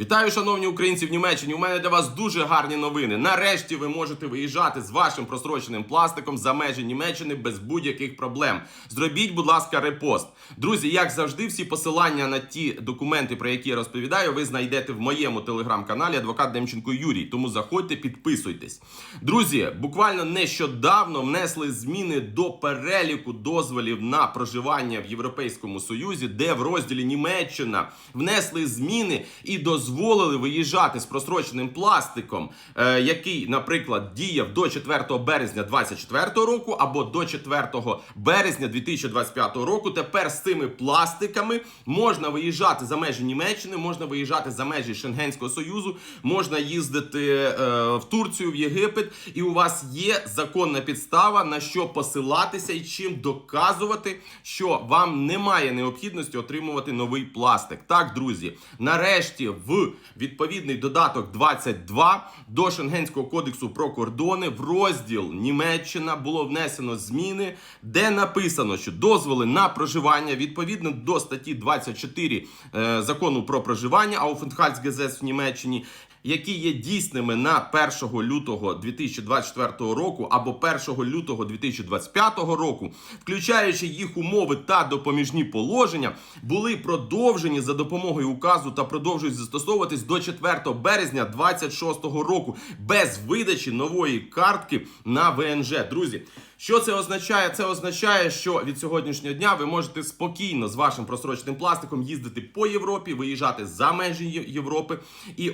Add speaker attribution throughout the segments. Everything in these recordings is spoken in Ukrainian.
Speaker 1: Вітаю, шановні українці в Німеччині. У мене для вас дуже гарні новини. Нарешті ви можете виїжджати з вашим просроченим пластиком за межі Німеччини без будь-яких проблем. Зробіть, будь ласка, репост. Друзі, як завжди, всі посилання на ті документи, про які я розповідаю, ви знайдете в моєму телеграм-каналі Адвокат Демченко Юрій. Тому заходьте, підписуйтесь. Друзі, буквально нещодавно внесли зміни до переліку дозволів на проживання в Європейському Союзі, де в розділі Німеччина внесли зміни і дозволили виїжджати з просроченим пластиком, е, який, наприклад, діяв до 4 березня 2024 року або до 4 березня 2025 року. Тепер з цими пластиками можна виїжджати за межі Німеччини, можна виїжджати за межі Шенгенського союзу, можна їздити е, в Турцію, в Єгипет, і у вас є законна підстава на що посилатися і чим доказувати, що вам немає необхідності отримувати новий пластик. Так, друзі, нарешті в відповідний додаток 22 до Шенгенського кодексу про кордони в розділ Німеччина було внесено зміни, де написано, що дозволи на проживання відповідно до статті 24 е, закону про проживання Aufenthaltsgesetz в Німеччині. Які є дійсними на 1 лютого 2024 року або 1 лютого 2025 року, включаючи їх умови та допоміжні положення, були продовжені за допомогою указу та продовжують застосовуватись до 4 березня 2026 року без видачі нової картки на ВНЖ. Друзі, що це означає? Це означає, що від сьогоднішнього дня ви можете спокійно з вашим просроченим пластиком їздити по Європі, виїжджати за межі Європи і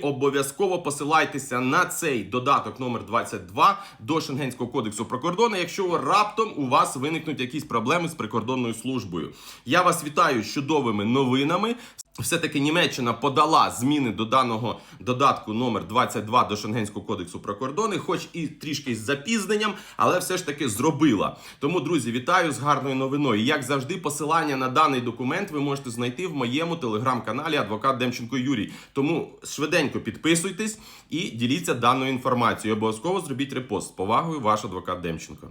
Speaker 1: обов'язково посилайтеся на цей додаток номер 22 до Шенгенського кодексу про кордони, якщо раптом у вас виникнуть якісь проблеми з прикордонною службою. Я вас вітаю з чудовими новинами. Все-таки Німеччина подала зміни до даного додатку номер 22 до Шенгенського кодексу про кордони, хоч і трішки з запізненням, але все ж таки зробила. Тому, друзі, вітаю з гарною новиною. Як завжди, посилання на даний документ ви можете знайти в моєму телеграм-каналі Адвокат Демченко Юрій. Тому швиденько підписуйтесь і діліться даною інформацією. Обов'язково зробіть репост. З повагою, ваш адвокат Демченко.